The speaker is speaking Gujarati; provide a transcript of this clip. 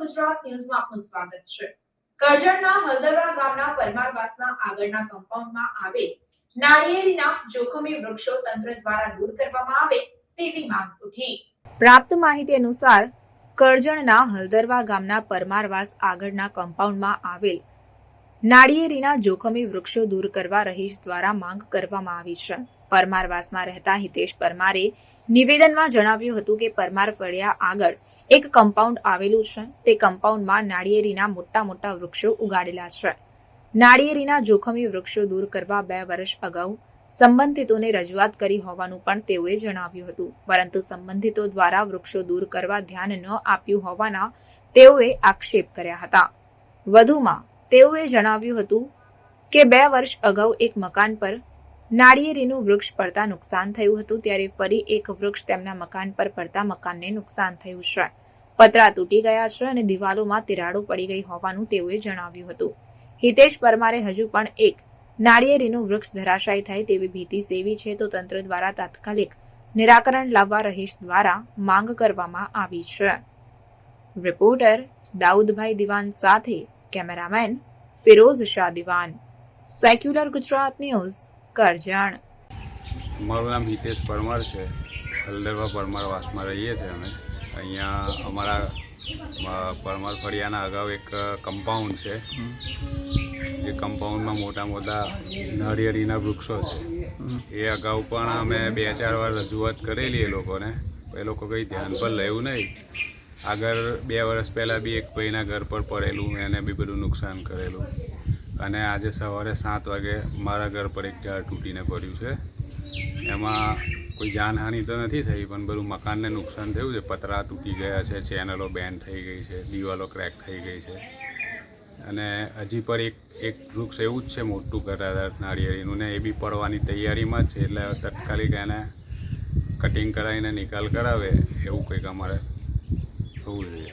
ગુજરાત ન્યૂઝમાં આપનું સ્વાગત છે. કરજણના હલદરવા ગામના પરમારવાસના આગળના કમ્પાઉન્ડમાં આવેલ નાળિયેરીના જોખમી વૃક્ષો તંત્ર દ્વારા દૂર કરવામાં આવે તેવી માંગ ઉઠી. પ્રાપ્ત માહિતી અનુસાર, કરજણના હલદરવા ગામના પરમારવાસ આગળના કમ્પાઉન્ડમાં આવેલ નાળિયેરીના જોખમી વૃક્ષો દૂર કરવા રહીશ દ્વારા માંગ કરવામાં આવી છે. પરમારવાસમાં રહેતા હિતેશ પરમારે નિવેદનમાં જણાવ્યું હતું કે પરમાર ફળિયા આગળ એક કમ્પાઉન્ડ આવેલું છે. તે કમ્પાઉન્ડમાં નાળિયેરીના મોટા મોટા વૃક્ષો ઉગાડેલા છે. નાળિયેરીના જોખમી વૃક્ષો દૂર કરવા બે વર્ષ અગાઉ સંબંધિતોને રજૂઆત કરી હોવાનું પણ તેઓએ જણાવ્યું હતું. પરંતુ સંબંધિતો દ્વારા વૃક્ષો દૂર કરવા ધ્યાન ન આપ્યું હોવાના તેઓએ આક્ષેપ કર્યા હતા. વધુમાં તેઓએ જણાવ્યું હતું કે બે વર્ષ અગાઉ એક મકાન પર નાળિયેરીનું વૃક્ષ પડતા નુકસાન થયું હતું. ત્યારે ફરી એક વૃક્ષ તેમના મકાન પર પડતા મકાનને નુકસાન થયું છે. પતરા તૂટી ગયા છે અને દિવાલોમાં તિરાડો પડી ગઈ હોવાનું તેઓએ જણાવ્યું હતું. હિતેશ પરમારે હજુ પણ એક નાળિયેરીનું વૃક્ષ ધરાશાયી થાય તેવી ભીતિ સેવી છે તો તંત્ર દ્વારા તાત્કાલિક નિરાકરણ લાવવા રહીશ દ્વારા માંગ કરવામાં આવી છે. રિપોર્ટર દાઉદભાઈ દિવાન સાથે cameraman Firoz Shah Diwan. Secular Gujarat news, Karjan. મારું નામ હિતેશ પરમાર છે. હલદરવા પરમાર વાસમાં રહીએ છીએ અમે. અહીંયા અમારા પરમાર ફળિયાના અગાઉ એક કમ્પાઉન્ડ છે. એ કમ્પાઉન્ડમાં મોટા મોટા નાળિયેરીના વૃક્ષો છે. એ અગાઉ પણ અમે બે ચાર વાર રજૂઆત કરેલી એ લોકોને. એ લોકો કંઈ ધ્યાન પર લેવું નહીં. આગળ બે વર્ષ પહેલાં બી એક ભાઈના ઘર પર પડેલું એને બી બધું નુકસાન કરેલું. અને આજે સવારે સાત વાગે મારા ઘર પર એક ઝાડ તૂટીને પડ્યું છે. એમાં કોઈ જાનહાનિ તો નથી થઈ, પણ બધું મકાનને નુકસાન થયું છે. પતરા તૂટી ગયા છે, ચેનલો બેન થઈ ગઈ છે, દિવાલો ક્રેક થઈ ગઈ છે. અને હજી પર એક એક વૃક્ષ એવું જ છે મોટું ઘટાદાર નાળિયેરીનું ને એ બી પડવાની તૈયારીમાં જ છે, એટલે તત્કાલિક એને કટિંગ કરાવીને નિકાલ કરાવે એવું કંઈક અમારે થવું જોઈએ.